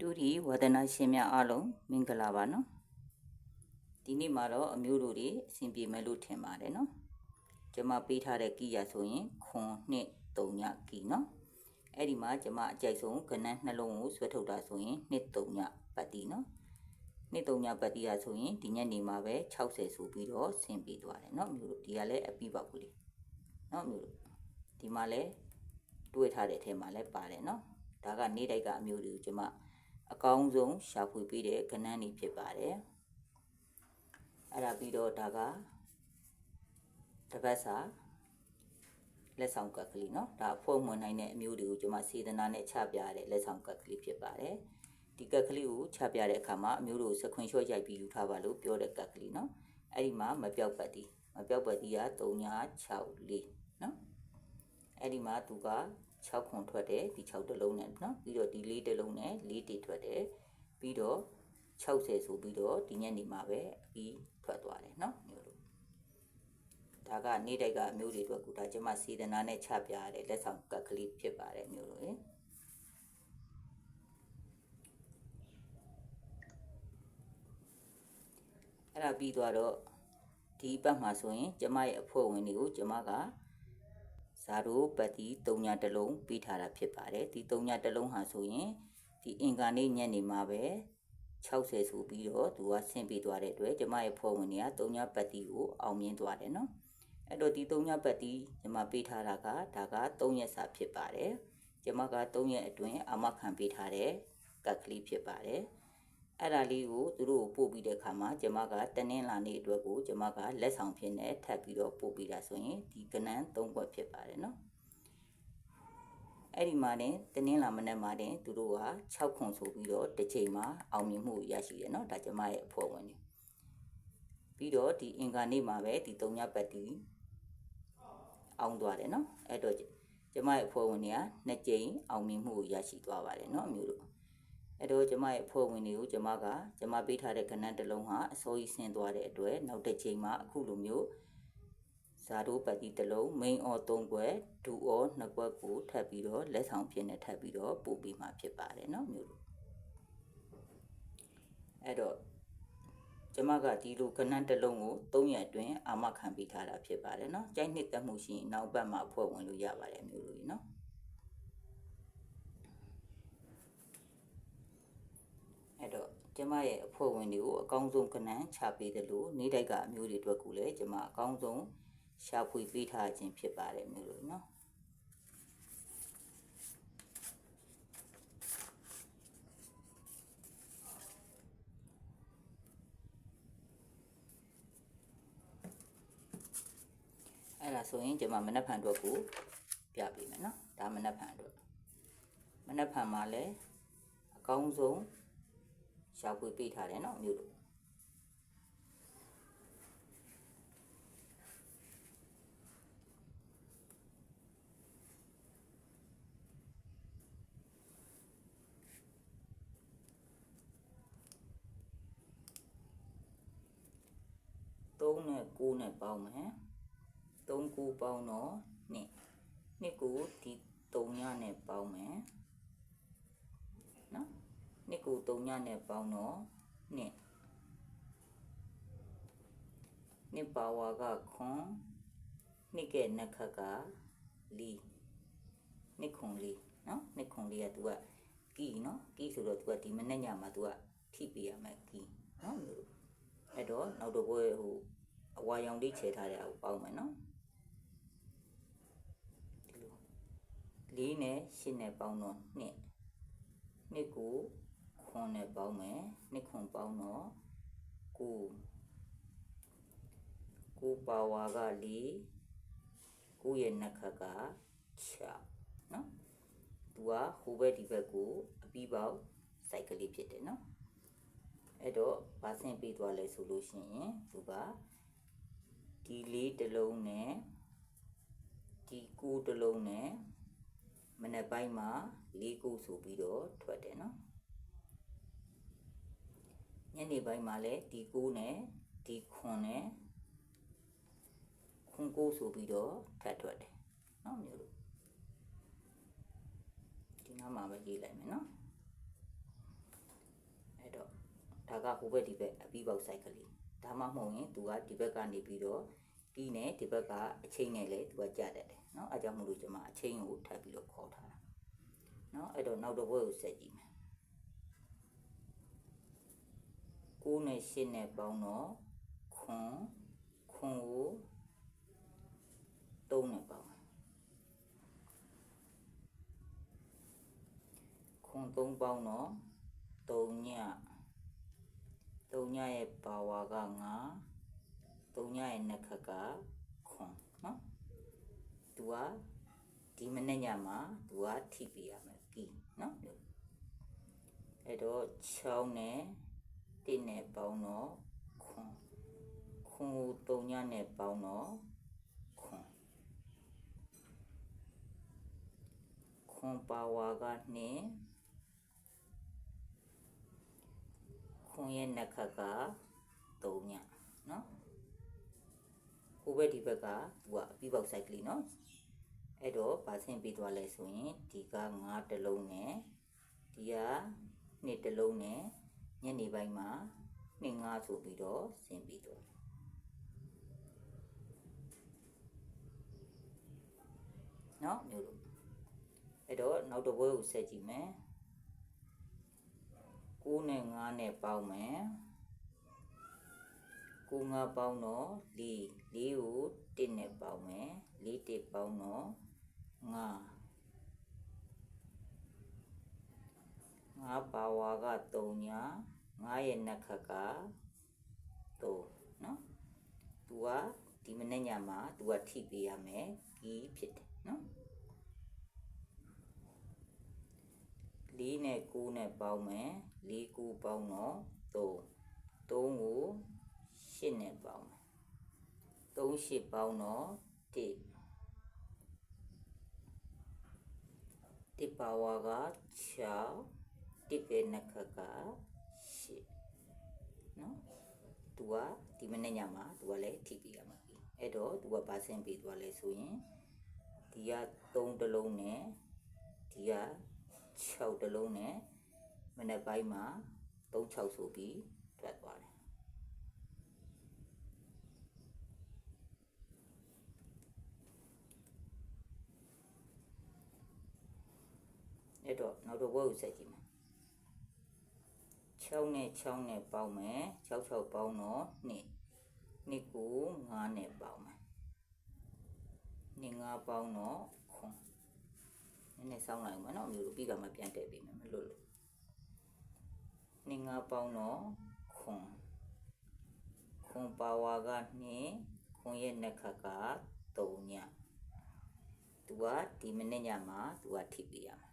တူဒီဝဒနာရှင်များအားလုံးမင်္ဂလာပါနော်ဒီနေ့မှာတော့အမျိုးတို့တွေအဆင်ပြေမယ်လို့ထင်ပါတယ်နော်ကျွန်မပေးထားတဲ့ကီယာဆိုရင်ခွန်နှစ်3ညကီနော်အဲ့ဒီမှာကျွန်မအကြိုက်ဆုံးကနန်းနှလုံးကိုဆွဲထုတ်တာဆိုရင်နှစ်3ညပတ်တီနော်နှစ်3ညပတ်တီရဆိုရင်ဒီညနေမှာပဲ60ဆိုပြီးတော့ဆင်ပြေသွားတယ်နော်မျိုးတို့ဒီကလည်းအပြီးပေါက်ကူလေးနော်မျိုးတို့ဒီမှာလည်းတွေးထားတဲ့အထဲမှာလည်းပါတယ်နော်ဒါကနေ့တိုက်ကအမျိုးတွေကိုကျွန်မ အကောင်းဆုံးရှာဖွေပေးတဲ့ကဏ္ဍနေဖြစ်ပါတယ်အဲ့ဒါပြီးတော့ဒါကတပတ်စာလက်ဆောင်ကတ်ကလေးเนาะဒါဖုံးမွန်နိုင်တဲ့အမျိုးတွေကိုကျွန်မစေတနာနဲ့ချပြရတဲ့လက်ဆောင်ကတ်ကလေးဖြစ်ပါတယ်ဒီကတ်ကလေးကိုချပြတဲ့အခါမှာအမျိုးတို့စခွင်လျှော့ရိုက်ပြီးယူထားပါလို့ပြောတဲ့ကတ်ကလေးเนาะအဲ့ဒီမှာမပြောက်ပတ်တီမပြောက်ပတ်တီက3964เนาะအဲ့ဒီမှာသူက 6ခွန်ထွက်တယ်ဒီ6တလုံးနဲ့เนาะပြီးတော့ဒီ4တလုံးနဲ့4တေထွက်တယ်ပြီးတော့60ဆိုပြီးတော့ဒီညနေမှာပဲအပြီးထွက်သွားတယ်เนาะမျိုးတို့ဒါကနေ့တိုက်ကအမျိုးတွေအတွက်ကူဒါကျမစေတနာနဲ့ချပြရတဲ့လက်ဆောင်ကတ်ကလေးဖြစ်ပါတယ်မျိုးတို့ရေအဲ့ဒါပြီးသွားတော့ဒီဘက်မှာဆိုရင်ကျမရဲ့အဖွဲ့ဝင်တွေကိုကျမက ဇာရိုပတ်တီ3ညတလုံးပြီးထားတာဖြစ်ပါတယ်ဒီ3ညတလုံးဟာဆိုရင်ဒီအင်္ဂါနေ့ညနေမှာပဲ60ဆိုပြီးတော့သူကဆင်းပြီးသွားတဲ့အတွက်ကျမရဲ့ဖွဲ့ဝင်တွေက3ညပတ်တီကိုအောင်မြင်သွားတယ်နော်အဲ့တော့ဒီ3ညပတ်တီကျမပေးထားတာကဒါက3ရက်စာဖြစ်ပါတယ်ကျမက3ရက်အတွင်းအာမခံပေးထားတဲ့ကတ်ကလေးဖြစ်ပါတယ် အဲ့ဒါလေးကိုသူတို့ပို့ပြီးတဲ့ခါမှာကျမကတနင်္လာနေ့အတွက်ကိုကျမကလက်ဆောင်ဖြစ်နေထပ်ပြီးတော့ပို့ပြီးတာဆိုရင်ဒီကနန်း၃ခွက်ဖြစ်ပါတယ်နော်အဲ့ဒီမှာတင်တနင်္လာမနေ့မှာတင်သူတို့က6ခွန်ဆိုပြီးတော့တစ်ချိန်မှာအောင်မြင်မှုရရှိတယ်နော်ဒါကျမရဲ့အဖွဲ့ဝင်တွေပြီးတော့ဒီအင်္ဂါနေ့မှာပဲဒီ၃ညပတ်တီအောင်သွားတယ်နော်အဲ့တော့ကျမရဲ့အဖွဲ့ဝင်တွေကနှစ်ကြိမ်အောင်မြင်မှုကိုရရှိသွားပါတယ်နော်အမျိုးတို့ အဲ့တော့ကျမရဲ့ဖွဲ့ဝင်တွေကိုကျမကကျမပေးထားတဲ့ကဏ္ဍတစ်လုံးဟာအစိုးရဆင်းသွားတဲ့အတွက်နောက်တစ်ချိန်မှာအခုလိုမျိုးဇာတိုးပတ်တီတစ်လုံး main or 3ခွက်ဒူ or 2ခွက်ကိုထပ်ပြီးတော့လက်ဆောင်ဖြစ်နေထပ်ပြီးတော့ပို့ပေးမှာဖြစ်ပါတယ်เนาะမျိုးတို့အဲ့တော့ကျမကဒီလိုကဏ္ဍတစ်လုံးကို3ရက်အတွင်းအာမခံပေးထားတာဖြစ်ပါတယ်เนาะကြိုက်နှစ်သက်မှုရှိရင်နောက်ပတ်မှာဖွဲ့ဝင်လို့ရပါတယ်မျိုးတို့เนาะ ကျမရဲ့အဖွဲ့ဝင်တွေကိုအကောင်းဆုံးကဏ္ဍချပေးတယ်လို့နေတိုက်ကအမျိုးတွေအတွက်ကူလည်းကျမအကောင်းဆုံးရှာဖွေပေးထားခြင်းဖြစ်ပါတယ်မျိုးလို့နော်အဲ့ဒါဆိုရင်ကျမမနက်ဖြန်အတွက်ကိုပြပေးမယ်နော်ဒါမနက်ဖြန်အတွက်မနက်ဖြန်မှာလည်းအကောင်းဆုံး ရှာဖွေပေးထားတယ်နော်မြို့တို့3နဲ့9နဲ့ပေါင်းမယ်3 9ပေါင်းတော့2နှစ်ကိုဒီ3ညနဲ့ပေါင်းမယ်နော် နှစ်ကို3ညနဲ့ပေါင်းတော့နှစ်နှစ်ပါဝါကခွန်နှစ်ကဲနက်ခတ်ကလီနှစ်ခွန်လီနော်နှစ်ခွန်လီကသူကကီနော်ကီဆိုတော့သူကဒီမနေ့ညမှာသူကထိပေးရမယ်ကီနော်လို့အဲ့တော့နောက်တော့ဘွဲဟိုအဝါရောင်လေးခြေထားတဲ့အောက်ပေါင်းမယ်နော်ဒီလိုလေးနဲ့ရှင်းနဲ့ပေါင်းတော့နှစ်နှစ်ကို ခွန်နဲ့ပေါင်းမယ်နှစ်ခွန်ပေါင်းတော့ကိုကိုပါဝါကလေးကိုရဲ့နှက်ခတ်က6နော်သူကဟိုဘက်ဒီဘက်ကိုအပြီးပေါက်စိုက်ကလေးဖြစ်တယ်နော်အဲ့တော့ဘာဆင့်ပြီးသွားလဲဆိုလို့ရှိရင်သူကဒီလေးတစ်လုံးနဲ့ဒီကိုတစ်လုံးနဲ့မနေ့ပိုင်းမှာလေးကိုဆိုပြီးတော့ထွက်တယ်နော် ညနေပိုင်းမှာလည်းဒီ9နဲ့ဒီ9နဲ့ခွန်9ဆိုပြီးတော့ထပ်ထွက်တယ်နော်မျိုးလို့ဒီနားမှာပဲရေးလိုက်မယ်နော်အဲ့တော့ဒါကဟိုဘက်ဒီဘက်အပြီးပေါက်ဆိုင်ကလေးဒါမှမဟုတ်ရင်သူကဒီဘက်ကနေပြီးတော့ဒီနဲ့ဒီဘက်ကအချင်းနဲ့လေသူကကြတတ်တယ်နော်အဲကြောင့်မို့လို့ကျွန်မအချင်းကိုထပ်ပြီးတော့ခေါ်ထားတာနော်အဲ့တော့နောက်တစ်ပွဲကိုဆက်ကြည့်မယ် 9နဲ့10နဲ့ပေါင်းတော့ခွန်ခွန်ကို3နဲ့ပေါင်းခွန်3ပေါင်းတော့3ည3ညရဲ့ပါဝါက9 3ညရဲ့နှက်ခတ်ကခွန်နော်သူကဒီမနေ့ညမှာသူကထိပ်ပြရမယ်ကီနော်အဲ့တော့6နဲ့ 1နဲ့ပေါင်းတော့ခွန်ခွန်ကို3ညနဲ့ပေါင်းတော့ခွန်ခွန်ပါဝါက2ခွန်ရဲ့နှက်ခတ်က3ညနော်ဟိုဘက်ဒီဘက်ကသူကအပြီးပေါက်ဆိုင်ကလေးနော်အဲ့တော့ပါဆင်းပြီးသွားလဲဆိုရင်ဒီက9တလုံးနဲ့ဒီက2တလုံးနဲ့ ညနေပိုင်းမှာနှစ်ငါးဆိုပြီးတော့ဆင်းပြီးတော့နော်မျိုးလို့အဲ့တော့နောက်တစ်ပွဲကိုဆက်ကြည့်မယ်9နဲ့9နဲ့ပေါင်းမယ်9 9ပေါင်းတော့4 4ကို1နဲ့ပေါင်းမယ်4 1ပေါင်းတော့9 9ပါဝါက3ညာ 9ရဲ့နှက်ခတ်က3เนาะသူကဒီမနေ့ညမှာသူကထိပေးရမယ်ကီးဖြစ်တယ်เนาะ4နဲ့9နဲ့ပေါင်းမယ်4 9ပေါင်းတော့3 3ကို8နဲ့ပေါင်းမယ်3 8ပေါင်းတော့1တစ်ပါဝါက6တစ်ပဲနှက်ခတ်က8နော် သူကဒီမနေ့ညမှာသူကလည်းထိပြီးရမှာပြီအဲ့တော့သူကဘာဆင်းပြီးသွားလဲဆိုရင်ဒီက3တလုံးနဲ့ဒီက6တလုံးနဲ့မနေ့ပိုင်းမှာ3 6ဆိုပြီးထွက်သွားတယ်အဲ့တော့နောက်တော့ဘွဲကိုဆက်ကြည့်မယ် 6နဲ့6နဲ့ပေါင်းမယ်6 6ပေါင်းတော့2 2ကို9နဲ့ပေါင်းမယ်2 9ပေါင်းတော့ခွန်နည်းနည်းစောင်းလိုက်မယ်နော်မျိုးလိုပြီးကမှပြန်တက်ပြီးမယ်မလို့လို့2 9ပေါင်းတော့ခွန်ခွန်ပါဝါက2ခွန်ရဲ့နှက်ခတ်က3ညသူကဒီမိနစ်ညမှာသူကထိပေးရမယ်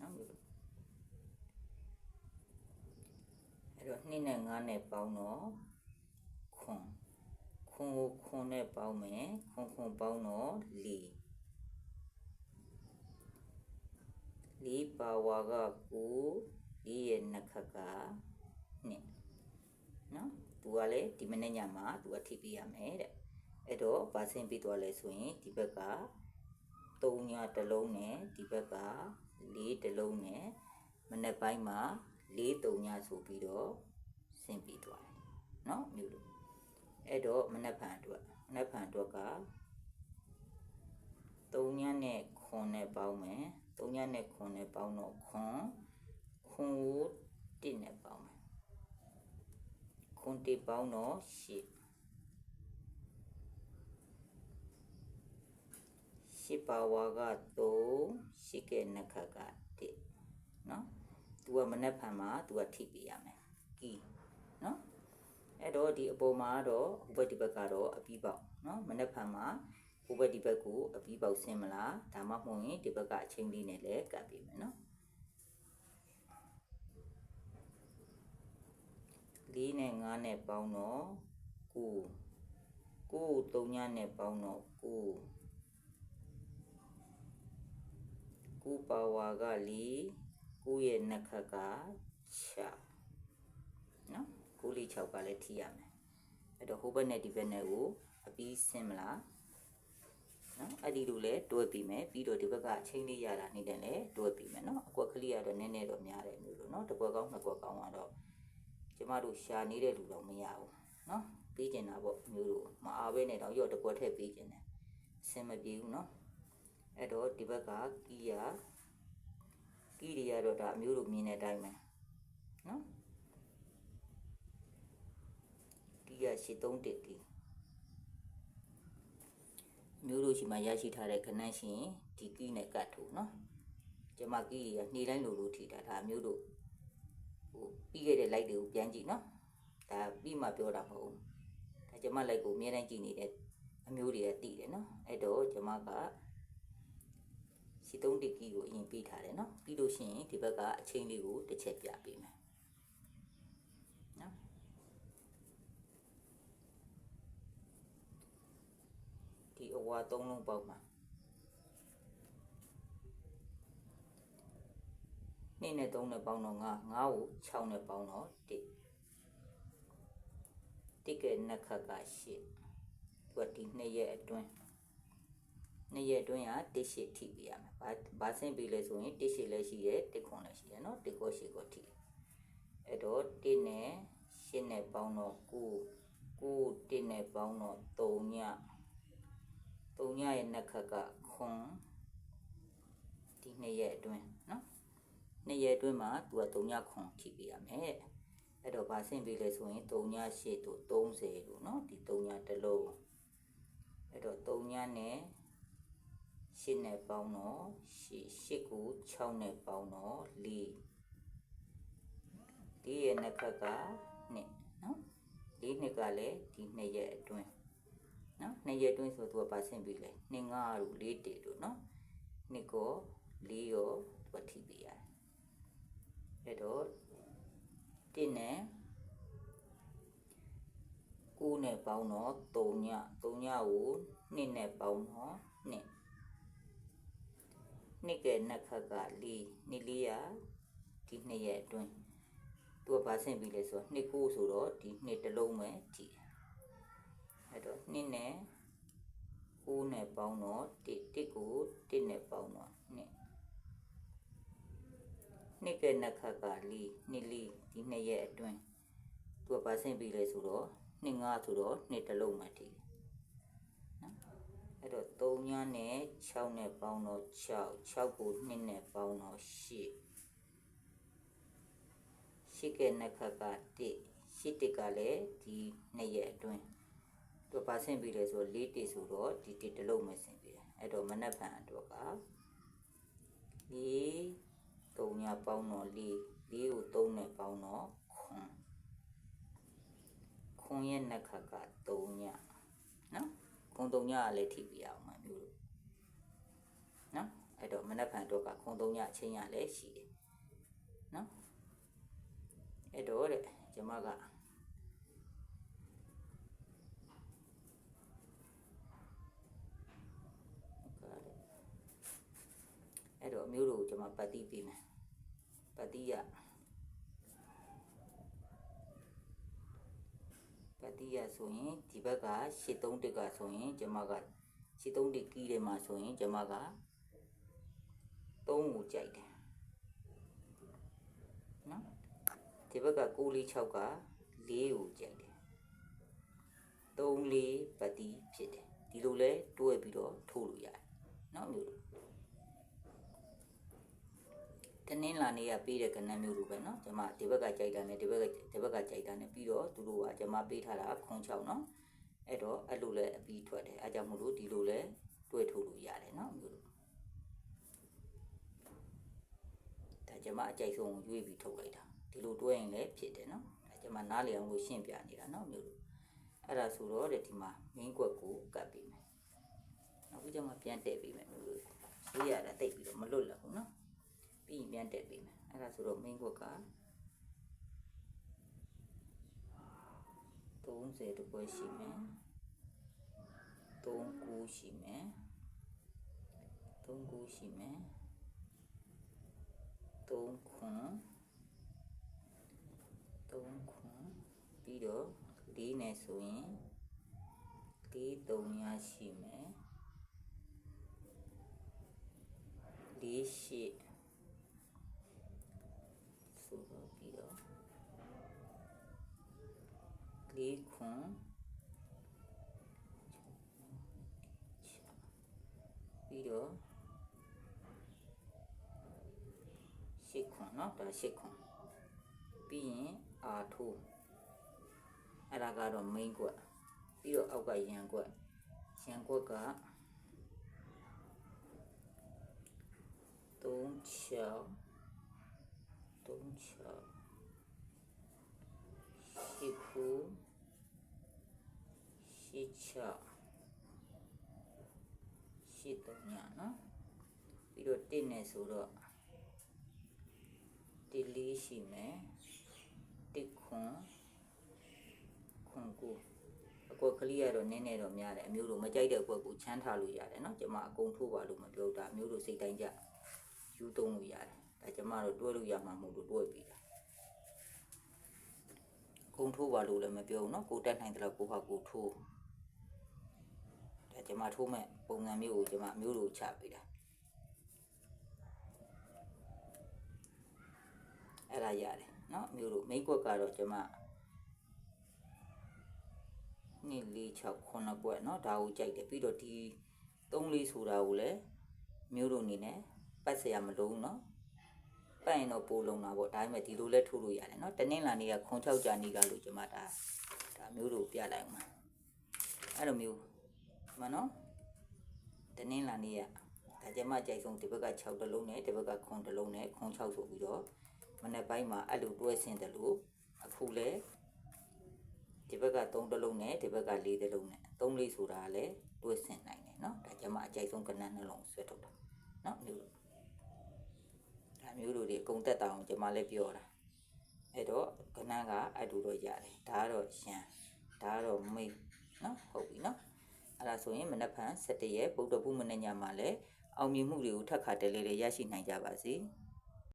နော်မျိုးလို အဲ့တော့2နဲ့9နဲ့ပေါင်းတော့ခွန်ခွန်ကိုခွန်နဲ့ပေါင်းမယ်ခွန်ခွန်ပေါင်းတော့4 4ပါဝါက9 4ရဲ့နှက်ခတ်က2နော်သူကလည်းဒီမနေ့ညမှာသူကထိပေးရမယ်တဲ့အဲ့တော့ဗာဆင်းပြီးသွားလဲဆိုရင်ဒီဘက်က3ညတစ်လုံးနဲ့ဒီဘက်က4တစ်လုံးနဲ့မနေ့ပိုင်းမှာ 4 3ညဆိုပြီးတော့ဆင်းပြီးသွားတယ်เนาะမျိုးလို့အဲ့တော့မနေ့ဖန်အတွက်မနေ့ဖန်အတွက်က3ညနဲ့ခွန်နဲ့ပေါင်းမယ်3ညနဲ့ခွန်နဲ့ပေါင်းတော့ခွန်ခွန်ကို1နဲ့ပေါင်းမယ်ခွန်1ပေါင်းတော့8 ရှစ်ပါဝါက3ရှစ်ကဲနှက်ခတ်က1เนาะ သူကမနှက်ဖန်မှာသူကထိပေးရမယ်ကီနော်အဲ့တော့ဒီအပေါ်မှာတော့ဥပဒီဘက်ကတော့အပြီးပေါက်နော်မနှက်ဖန်မှာဥပဒီဘက်ကိုအပြီးပေါက်ဆင်းမလားဒါမှမဟုတ်ရင်ဒီဘက်ကအချင်းလေးနဲ့လည်းကပ်ပေးမယ်နော်လေးနဲ့ငါးနဲ့ပေါင်းတော့ကိုကိုသုံးညနဲ့ပေါင်းတော့ကိုကိုပါဝါကလေး 9ရဲ့နှစ်ခါက6နော်9လေး6ကလည်းထိရမယ်အဲ့တော့ဟိုဘက်နဲ့ဒီဘက်နဲ့ကိုအပြီးဆင်းမလားနော်အဲ့ဒီလိုလဲတွဲပြီးမယ်ပြီးတော့ဒီဘက်ကအချင်းလေးရတာနေတယ်လဲတွဲပြီးမယ်နော်အကွက်ကလေးကတော့နည်းနည်းတော့များတယ်မျိုးလို့နော်တစ်ကွက်ကောင်းနှစ်ကွက်ကောင်းကတော့ကျမတို့ရှာနေတဲ့လူတော့မရဘူးနော်ပေးကျင်တာပေါ့မျိုးတို့မအားပဲနဲ့တော့ရော့တစ်ကွက်ထည့်ပေးကျင်တယ်အဆင်မပြေဘူးနော်အဲ့တော့ဒီဘက်ကကီးယာ ကိရိယာတော့ဒါအမျိုးတို့မြင်တဲ့အတိုင်းပဲနော်ကိရိယာရှိ3တက်ကိမျိုးတို့ရှိမှရရှိထားတဲ့ခဏရှင်ဒီကိနဲ့ကတ်ထုတ်နော်ကျမကိရိယာနှေးတိုင်းလိုလိုထိတာဒါမျိုးတို့ဟိုပြီးခဲ့တဲ့ light တွေကိုပြန်ကြည့်နော်ဒါပြီးမှပြောတာမဟုတ်ဘူးဒါကျမ light ကိုအများတိုင်းကြည့်နေတဲ့အမျိုးတွေကတည်တယ်နော်အဲ့တော့ကျမကရှိ3တက်ကိကိုအရင်ပေးထား လို့ရှိရင်ဒီဘက်ကအချိန်လေးကိုတစ်ချက်ပြပေးမယ်နော်ဒီအဝါသုံးလုံးပေါက်မှာနှစ်နဲ့သုံးနဲ့ပေါင်းတော့ငါငါ့ကို6နဲ့ပေါင်းတော့1တိကဲနှစ်ခတ်က8သူကဒီနှစ်ရက်အတွင်း နှစ်ရက်အတွင်းကတစ်ရှိထိပြရမယ်ဘာဘာဆင့်ပြီလဲဆိုရင်တစ်ရှိလည်းရှိတယ်တစ်ခွန်လည်းရှိတယ်เนาะတစ်ကိုရှိကိုထိအဲ့တော့1နဲ့8နဲ့ပေါင်းတော့9 9 1နဲ့ပေါင်းတော့3ည3ညရဲ့နှစ်ခတ်ကခွန်ဒီနှစ်ရက်အတွင်းเนาะနှစ်ရက်အတွင်းမှာသူက3ညခွန်ထိပြရမယ်အဲ့တော့ဗာဆင့်ပြီလဲဆိုရင်3ည8တို့30တို့เนาะဒီ3ညတစ်လုံးအဲ့တော့3ညနဲ့ 8နဲ့ပေါင်းတော့8 8ကို6နဲ့ပေါင်းတော့4ဒီရဲ့နှစ်ခတ်က2နော်၄နှစ်ကလည်းဒီနှစ်ရက်အတွင်းနော်နှစ်ရက်အတွင်းဆိုသူကပါဆင့်ပြီလေ2 5တို့4တေတို့နော်နှစ်ကို4ရောသူကထိပြရတယ်အဲ့တော့1နဲ့9နဲ့ပေါင်းတော့3ည3ညကို2နဲ့ပေါင်းတော့2 နှစ်ကဲနှစ်ခတ်က4နှစ်လေးရဒီနှစ်ရက်အတွင်းသူကဗာဆင့်ပြီလေဆိုတော့နှစ်ကိုဆိုတော့ဒီနှစ်တစ်လုံးပဲကြည့်အဲ့တော့နှစ်နဲ့9နဲ့ပေါင်းတော့1 1ကို1နဲ့ပေါင်းတော့2နှစ်ကဲနှစ်ခတ်က4နှစ်လေးဒီနှစ်ရက်အတွင်းသူကဗာဆင့်ပြီလေဆိုတော့နှစ်5ဆိုတော့နှစ်တစ်လုံးပဲကြည့်နော် အဲ့တော့3ညနဲ့6နဲ့ပေါင်းတော့6 6ကို2နဲ့ပေါင်းတော့8ရှိကဲနှစ်ခတ်က1ရှိတစ်ကလည်းဒီနှစ်ရက်အတွင်းသူပါဆင့်ပြီးလဲဆို4တစ်ဆိုတော့ဒီတစ်တစ်လုံးမဆင့်ပြီးတယ်အဲ့တော့မနက်ဖြန်အတွက်က4 3ညပေါင်းတော့4 4ကို3နဲ့ပေါင်းတော့ခွန်ခွန်ရဲ့နှစ်ခတ်က3ညနော် ခွန်3ညကလည်းထိပြရအောင်မမျိုးလို့နော်အဲ့တော့မနက်ဖြန်အတွက်ကခွန်3ညအချင်းရလည်းရှိတယ်နော်အဲ့တော့တဲ့ကျမကအဲ့တော့အမျိုးတို့ကျမပတ်တိပေးမယ်ပတ်တိရ ပတ်တိရဆိုရင်ဒီဘက်က83တက်ကဆိုရင်ကျမက83တက်ကြီးတယ်မှာဆိုရင်ကျမက3ကိုကြိုက်တယ်နော်ဒီဘက်က6လေး6က4ကိုကြိုက်တယ်3လေးပတ်တိဖြစ်တယ်ဒီလိုလဲတွဲပြီးတော့ထိုးလို့ရတယ်နော်မျိုး တို့တနင်္လာနေ့ကပေးတဲ့ကဏ္ဍမျိုးလိုပဲเนาะကျွန်မဒီဘက်ကကြိုက်တာနဲ့ဒီဘက်ကဒီဘက်ကကြိုက်တာနဲ့ပြီးတော့သူတို့ကကျွန်မပေးထားတာခွန်6เนาะအဲ့တော့အဲ့လိုလဲအပြီးထွက်တယ်အဲကြောင့်မို့လို့ဒီလိုလဲတွဲထုတ်လို့ရတယ်เนาะမျိုးလိုဒါကျွန်မအကြိုက်ဆုံးကိုရွေးပြီးထုတ်လိုက်တာဒီလိုတွဲရင်လည်းဖြစ်တယ်เนาะဒါကျွန်မနားလည်အောင်လို့ရှင်းပြနေတာเนาะမျိုးလိုအဲ့ဒါဆိုတော့တဲ့ဒီမှာ main ကွက်ကိုကတ်ပေးမယ်နောက်ပြီးကျွန်မပြန်တည့်ပေးမယ်မျိုးလိုရေးရတာတိတ်ပြီးတော့မလွတ်လပ်ဘူးเนาะ ပြီးရင်ပြန်တက်ပေးမယ်အဲ့ဒါဆိုတော့ main ကွက်က30တပွဲရှိမယ်39ရှိမယ်39ရှိမယ်3ခွန်3ခွန်ပြီးတော့4နဲ့ဆိုရင်4 3ရရှိမယ်4 8 6ခွန်ပြီးတော့6ခွန်เนาะဒါ6ခွန်ပြီးရင်အာထိုးအဲ့ဒါကတော့ main ကွက်ပြီးတော့အောက်ကရန်ကွက်ရန်ကွက်က东桥，东桥，西湖。 ရှစ်ချရှစ်တုံးညနော်ပြီးတော့တစ်နဲ့ဆိုတော့တစ်လေးရှိမယ်တစ်ခွန်ခွန်ကိုအကွက်ကလေးကတော့နည်းနည်းတော့များတယ်အမျိုးတို့မကြိုက်တဲ့အကွက်ကိုချမ်းထားလို့ရတယ်နော်ကျမအကုန်ထိုးပါလို့မပြောတာအမျိုးတို့စိတ်တိုင်းကြယူသုံးလို့ရတယ်ဒါကျမတို့တွဲလို့ရမှာမဟုတ်လို့တွဲပြီးတာ ကုံထိုးပါလို့လည်းမပြောဘူးเนาะကိုတက်နိုင်တယ်လို့ကိုဟာကိုထိုး ဒါကျမထိုးမဲ့ပုံစံမျိုးကိုကျမမျိုးလိုချပေးတာအဲ့ဒါရတယ်เนาะမျိုးလိုမိတ်ကွက်ကတော့ကျမ2 4 6 9ကွက်เนาะဒါကိုကြိုက်တယ်ပြီးတော့ဒီ3လေးဆိုတာကိုလည်းမျိုးလိုအနေနဲ့ပတ်เสียမလို့เนาะ ပတ်ရင်တော့ပိုးလုံးတာပေါ့ဒါပေမဲ့ဒီလိုလဲထိုးလို့ရတယ်เนาะတနင်္လာနေ့ကခွန်6ကြာနေ့ကလို့ကျွန်မဒါဒါမျိုးတို့ပြလိုက်အောင်ပါအဲ့လိုမျိုး မနော်တနင်္လာနေ့ကဒါကျွန်မကြိုက်ဆုံးဒီဘက်က6တလုံးနဲ့ဒီဘက်ကခွန်တလုံးနဲ့ခွန်6ဆိုပြီးတော့မနေ့ပိုင်းမှာအဲ့လိုတွဲဆင်းတယ်လို့အခုလဲဒီဘက်က3တလုံးနဲ့ဒီဘက်က4တလုံးနဲ့3လေးဆိုတာလည်းတွဲဆင်းနိုင်တယ်เนาะဒါကျွန်မအကြိုက်ဆုံးကဏ္ဍနှလုံးဆွဲထုတ်တာเนาะမျိုး ဒါမျိုးတို့တွေအကုန်တက်တာအောင်ကျွန်မလည်းပြောတာအဲ့တော့ကနန်းကအတူတော့ရတယ်ဒါကတော့ရန်ဒါကတော့မိတ်နော်ဟုတ်ပြီနော် အဲ့ဒါဆိုရင်မနက်ဖြန်7ရက်ဗုဒ္ဓဘုမနေ့ညမှာလည်းအောင်မြင်မှုတွေကိုထပ်ခါတလဲလဲရရှိနိုင်ကြပါစေ။